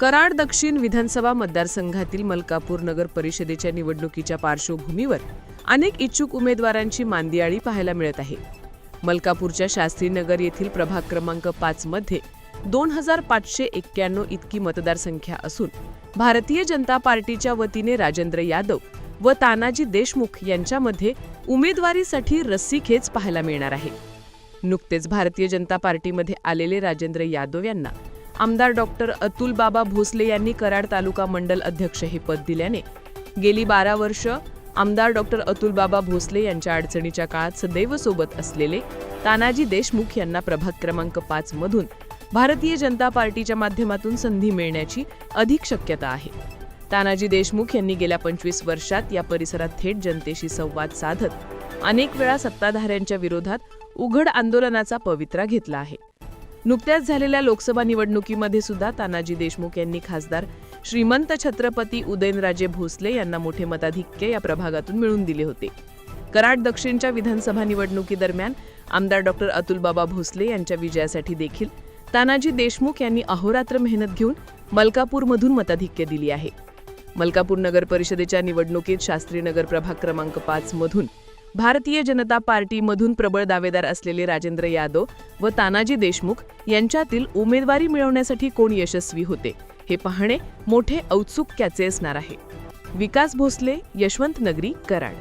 कराड दक्षिण विधानसभा मतदारसंघातील मलकापूर नगर परिषदेच्या निवडणुकीच्या पार्श्वभूमीवर अनेक इच्छुक उमेदवारांची मांदियाळी पाहायला मिळत आहे. मलकापूरच्या शास्त्रीनगर येथील प्रभाग क्रमांक पाच मध्ये दोन हजार पाचशे एक्क्याण्णव इतकी मतदारसंख्या असून भारतीय जनता पार्टीच्या वतीने राजेंद्र यादव व तानाजी देशमुख यांच्यामध्ये उमेदवारीसाठी रस्सीखेच पाहायला मिळणार आहे. नुकतेच भारतीय जनता पार्टीमध्ये आलेले राजेंद्र यादव यांना आमदार डॉक्टर अतुल बाबा भोसले यांनी कराड तालुका मंडल अध्यक्ष हे पद दिल्याने गेली बारा वर्ष आमदार डॉक्टर अतुल बाबा भोसले यांच्या अडचणीच्या काळात सदैव सोबत असलेले तानाजी देशमुख यांना प्रभाग क्रमांक पाच मधून भारतीय जनता पार्टीच्या माध्यमातून संधी मिळण्याची अधिक शक्यता आहे. तानाजी देशमुख यांनी गेल्या पंचवीस वर्षात या परिसरात थेट जनतेशी संवाद साधत अनेक वेळा सत्ताधाऱ्यांच्या विरोधात उघड आंदोलनाचा पवित्रा घेतला आहे. नुकत्याच झालेल्या लोकसभा निवडणुकीमध्ये सुद्धा तानाजी देशमुख यांनी खासदार श्रीमंत छत्रपती उदयनराजे भोसले यांना मोठे मताधिक्य या प्रभागातून मिळवून दिले होते. कराड दक्षिणच्या विधानसभा निवडणुकीदरम्यान आमदार डॉक्टर अतुलबाबा भोसले यांच्या विजयासाठी देखील तानाजी देशमुख यांनी अहोरात्र मेहनत घेऊन मलकापूरमधून मताधिक्य दिली आहे. मलकापूर नगर परिषदेच्या निवडणुकीत शास्त्रीनगर प्रभाग क्रमांक पाच मधून भारतीय जनता पार्टीमधून प्रबळ दावेदार असलेले राजेंद्र यादव व तानाजी देशमुख यांच्यातील उमेदवारी मिळवण्यासाठी कोण यशस्वी होते हे पाहणे मोठे औत्सुक्याचे असणार आहे. विकास भोसले यशवंत नगरी कराड.